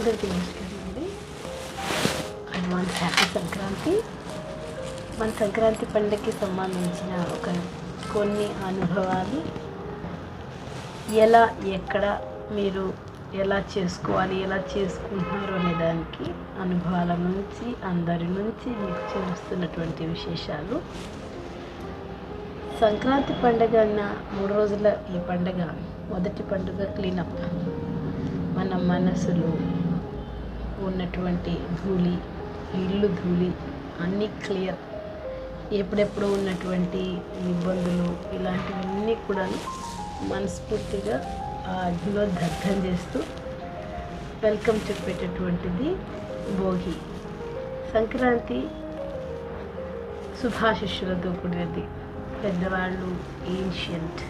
అందరికీ నమస్కారం అండి అడ్వాన్స్ హ్యాపీ సంక్రాంతి. మన సంక్రాంతి పండుగకి సంబంధించిన ఒక కొన్ని అనుభవాలు. ఎలా ఎక్కడ మీరు ఎలా చేసుకోవాలి ఎలా చేసుకుంటున్నారు అనే దానికి అనుభవాల నుంచి అందరి నుంచి మీకు చేస్తున్నటువంటి విశేషాలు. సంక్రాంతి పండుగ అన్న మూడు రోజుల ఈ పండుగ మొదటి పండుగ క్లీనప్. మన మనసులో ఉన్నటువంటి ధూళి ఇల్లు ధూళి అన్నీ క్లియర్ ఎప్పుడెప్పుడు ఉన్నటువంటి ఇబ్బందులు ఇలాంటివన్నీ కూడా మనస్ఫూర్తిగా ఆ అగ్నిలో దగ్ధం చేస్తూ వెల్కమ్ చెప్పేటటువంటిది భోగి. సంక్రాంతి శుభాశిష్యులతో కూడినది. పెద్దవాళ్ళు ఏన్షియంట్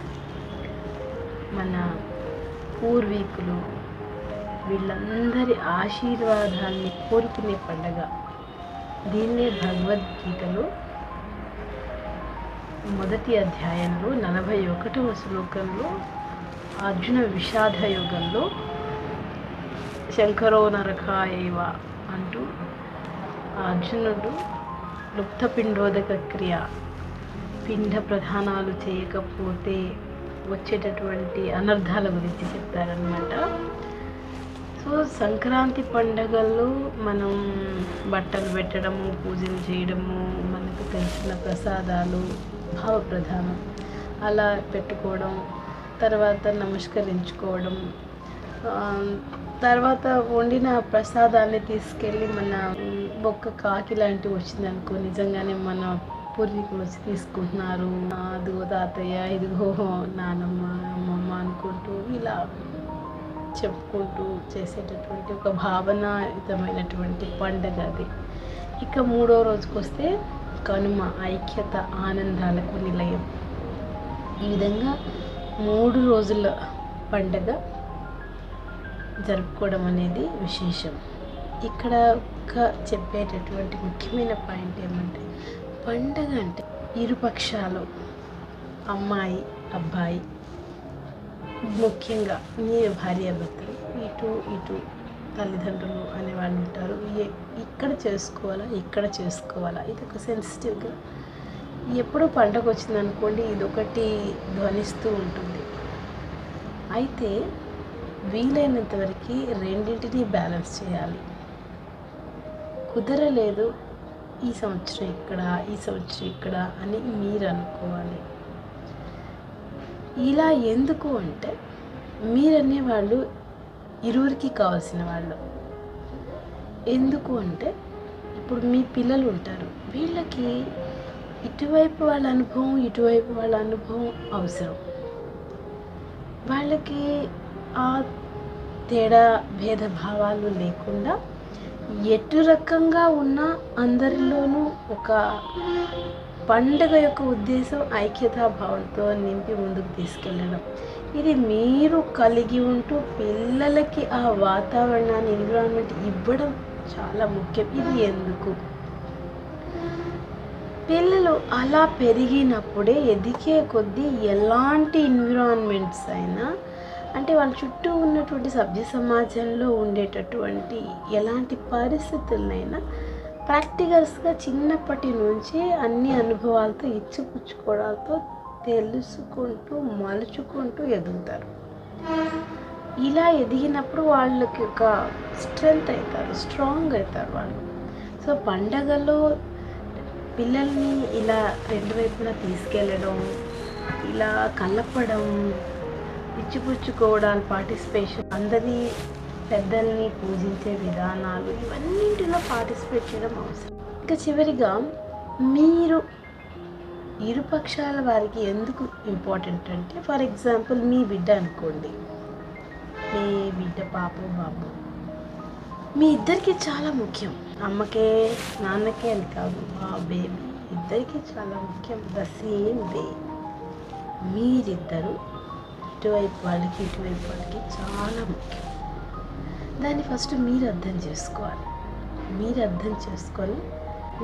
మన పూర్వీకులు వీళ్ళందరి ఆశీర్వాదాన్ని కోరుకునే పండగ. దీన్నే భగవద్గీతలో మొదటి అధ్యాయంలో నలభై ఒకటవ శ్లోకంలో అర్జున విషాద యుగంలో శంకరో నరకాయవ అంటూ అర్జునుడు లుప్తపిండోదక క్రియ. పిండ ప్రధానాలు చేయకపోతే వచ్చేటటువంటి అనర్థాల గురించి చెప్తారనమాట సో సంక్రాంతి పండగల్లో మనం బట్టలు పెట్టడము పూజలు చేయడము మనకు తెలిసిన ప్రసాదాలు భావ ప్రధానం అలా పెట్టుకోవడం తర్వాత నమస్కరించుకోవడం తర్వాత వండిన ప్రసాదాన్ని తీసుకెళ్ళి మన బొక్క కాకి లాంటివి వచ్చిందనుకో నిజంగానే మన పూర్వీకులు వచ్చి తీసుకుంటున్నారు. అదిగో తాతయ్య ఇదిగో నానమ్మ అమ్మమ్మ అనుకుంటూ ఇలా చెప్పుకుంటూ చేసేటటువంటి ఒక భావనాయుతమైనటువంటి పండగ అది. ఇక మూడో రోజుకి వస్తే కనుమ ఐక్యత ఆనందాలకు నిలయం. ఈ విధంగా మూడు రోజుల పండగ జరుపుకోవడం అనేది విశేషం. ఇక్కడ ఒక చెప్పేటటువంటి ముఖ్యమైన పాయింట్ ఏమంటే పండగ అంటే ఇరుపక్షాలు అమ్మాయి అబ్బాయి ముఖ్యంగా మీ భార్య భర్తలు ఇటు ఇటు తల్లిదండ్రులు అనేవాళ్ళు ఉంటారు. ఇక్కడ చేసుకోవాలా ఇక్కడ చేసుకోవాలా? ఇది ఒక సెన్సిటివ్గా ఎప్పుడో పండగ వచ్చిందనుకోండి ఇది ఒకటి ధ్వనిస్తూ ఉంటుంది. అయితే వీలైనంత వరకు రెండింటినీ బ్యాలెన్స్ చేయాలి. కుదరలేదు ఈ సంవత్సరం ఇక్కడ ఈ సంవత్సరం ఇక్కడ అని మీరు అనుకోవాలి. ఇలా ఎందుకు అంటే మీరనే వాళ్ళు ఇరువురికి కావాల్సిన వాళ్ళు. ఎందుకు అంటే ఇప్పుడు మీ పిల్లలు ఉంటారు. వీళ్ళకి ఇటువైపు వాళ్ళ అనుభవం ఇటువైపు వాళ్ళ అనుభవం అవసరం. వాళ్ళకి ఆ తేడా భేదభావాలు లేకుండా ఎటు రకంగా ఉన్నా అందరిలోనూ ఒక పండుగ యొక్క ఉద్దేశం ఐక్యతాభావంతో నింపి ముందుకు తీసుకెళ్ళడం. ఇది మీరు కలిగి ఉంటూ పిల్లలకి ఆ వాతావరణాన్ని ఎన్విరాన్మెంట్ ఇవ్వడం చాలా ముఖ్యం. ఇది ఎందుకు? పిల్లలు అలా పెరిగినప్పుడే ఎదిగే కొద్దీ ఎలాంటి ఎన్విరాన్మెంట్స్ అయినా అంటే వాళ్ళ చుట్టూ ఉన్నటువంటి సభ్య సమాజంలో ఉండేటటువంటి ఎలాంటి పరిస్థితులనైనా ప్రాక్టికల్స్గా చిన్నప్పటి నుంచి అన్ని అనుభవాలతో ఇచ్చిపుచ్చుకోవడాలతో తెలుసుకుంటూ మలుచుకుంటూ ఎదుగుతారు. ఇలా ఎదిగినప్పుడు వాళ్ళకి ఒక స్ట్రెంగ్త్ అవుతారు స్ట్రాంగ్ అవుతారు వాళ్ళు. సో పండగలో పిల్లల్ని ఇలా రెండు వైపులా తీసుకెళ్ళడం ఇలా కలపడం ఇచ్చిపుచ్చుకోవడాలు పార్టిసిపేషన్ అందరి పెద్దల్ని పూజించే విధానాలు ఇవన్నింటిలో పార్టిసిపేట్ చేయడం అవసరం. ఇంకా చివరిగా మీరు ఇరుపక్షాల వారికి ఎందుకు ఇంపార్టెంట్ అంటే ఫర్ ఎగ్జాంపుల్ మీ బిడ్డ అనుకోండి. మీ బిడ్డ పాప బాబు. మీ ఇద్దరికి చాలా ముఖ్యం. అమ్మకే నాన్నకే అని కాదు ఆ బేబీ ఇద్దరికి చాలా ముఖ్యం. ద సేమ్ వే మీరిద్దరు ఇటువైపు వాళ్ళకి ఇటువైపు వాళ్ళకి చాలా ముఖ్యం. దాన్ని ఫస్ట్ మీరు అర్థం చేసుకోవాలి. మీరు అర్థం చేసుకొని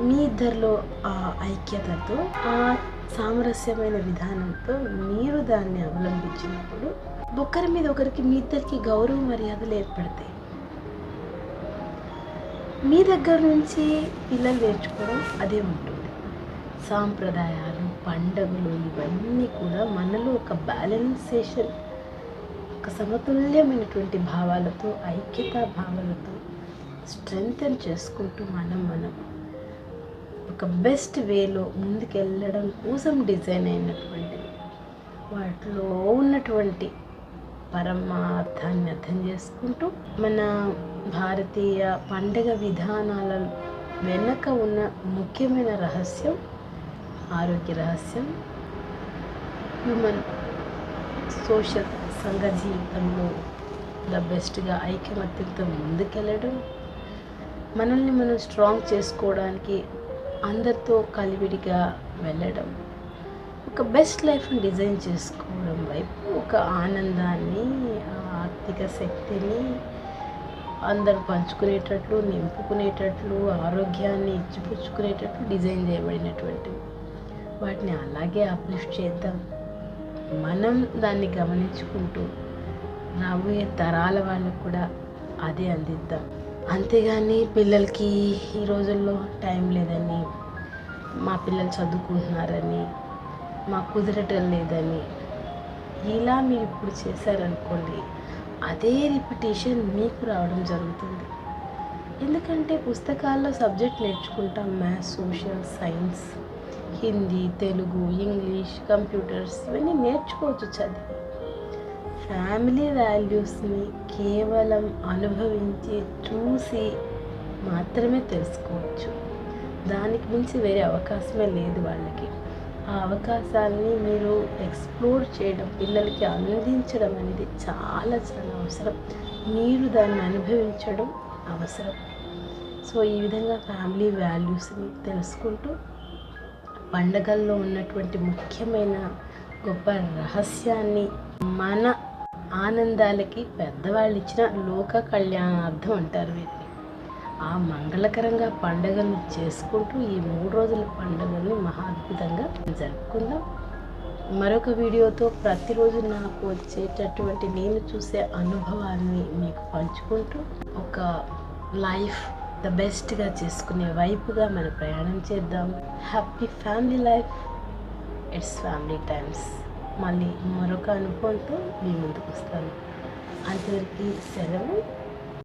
మీ ఇద్దరిలో ఆ ఐక్యతతో ఆ సామరస్యమైన విధానంతో మీరు దాన్ని అవలంబించినప్పుడు ఒకరి మీద ఒకరికి మీ ఇద్దరికి గౌరవ మర్యాదలు ఏర్పడతాయి. మీ దగ్గర నుంచి పిల్లలు నేర్చుకోవడం అదే ఉంటుంది. సాంప్రదాయాలు పండుగలు ఇవన్నీ కూడా మనలో ఒక బ్యాలెన్సేషన్ ఒక సమతుల్యమైనటువంటి భావాలతో ఐక్యతా భావాలతో స్ట్రెంగ్తన్ చేసుకుంటూ మనం మనం ఒక బెస్ట్ వేలో ముందుకెళ్ళడం కోసం డిజైన్ అయినటువంటి వాటిలో ఉన్నటువంటి పరమార్థాన్ని అర్థం చేసుకుంటూ మన భారతీయ పండగ విధానాల వెనక ఉన్న ముఖ్యమైన రహస్యం ఆరోగ్య రహస్యం హ్యూమన్ సోషల్ సంఘ జీవితంలో ద బెస్ట్గా ఐకమత్యంతో ముందుకెళ్ళడం మనల్ని మనం స్ట్రాంగ్ చేసుకోవడానికి అందరితో కలివిడిగా వెళ్ళడం ఒక బెస్ట్ లైఫ్ని డిజైన్ చేసుకోవడం వైపు ఒక ఆనందాన్ని ఆర్థిక శక్తిని అందరు పంచుకునేటట్లు నింపుకునేటట్లు ఆరోగ్యాన్ని ఇచ్చిపుచ్చుకునేటట్లు డిజైన్ చేయబడినటువంటివి. వాటిని అలాగే అప్లిఫ్ట్ చేద్దాం. మనం దాన్ని గమనించుకుంటూ రాబోయే తరాల వాళ్ళకు కూడా అదే అందిద్దాం. అంతేగాని పిల్లలకి ఈ రోజుల్లో టైం లేదని మా పిల్లలు చదువుకుంటున్నారని మా కుదరటం లేదని ఇలా మీరు ఇప్పుడు చేశారనుకోండి అదే రిపిటేషన్ మీకు రావడం జరుగుతుంది. ఎందుకంటే పుస్తకాల్లో సబ్జెక్ట్ నేర్చుకుంటాం maths social science Hindi Telugu English computers ఇవన్నీ నేర్చుకోవచ్చు చదివి. ఫ్యామిలీ వాల్యూస్ని కేవలం అనుభవించి చూసి మాత్రమే తెలుసుకోవచ్చు. దానికి మించి వేరే అవకాశమే లేదు వాళ్ళకి. ఆ అవకాశాన్ని మీరు ఎక్స్ప్లోర్ చేయడం పిల్లలకి అందించడం అనేది చాలా చాలా అవసరం. మీరు దాన్ని అనుభవించడం అవసరం. సో ఈ విధంగా ఫ్యామిలీ వాల్యూస్ని తెలుసుకుంటూ పండగల్లో ఉన్నటువంటి ముఖ్యమైన గొప్ప రహస్యాన్ని మన ఆనందాలకి పెద్దవాళ్ళు ఇచ్చిన లోక కళ్యాణార్థం అంటారు వీటిని. ఆ మంగళకరంగా పండుగను చేసుకుంటూ ఈ మూడు రోజుల పండుగని మహా అద్భుతంగా జరుపుకుందాం. మరొక వీడియోతో ప్రతిరోజు నాకు వచ్చేటటువంటి నేను చూసే అనుభవాన్ని మీకు పంచుకుంటూ ఒక లైఫ్ ద బెస్ట్గా చేసుకునే వైపుగా మనం ప్రయాణం చేద్దాం. Happy family life. It's family times. మళ్ళీ మరొక అనుభవంతో మీ ముందుకు వస్తాను. అంతవరకు సెలవు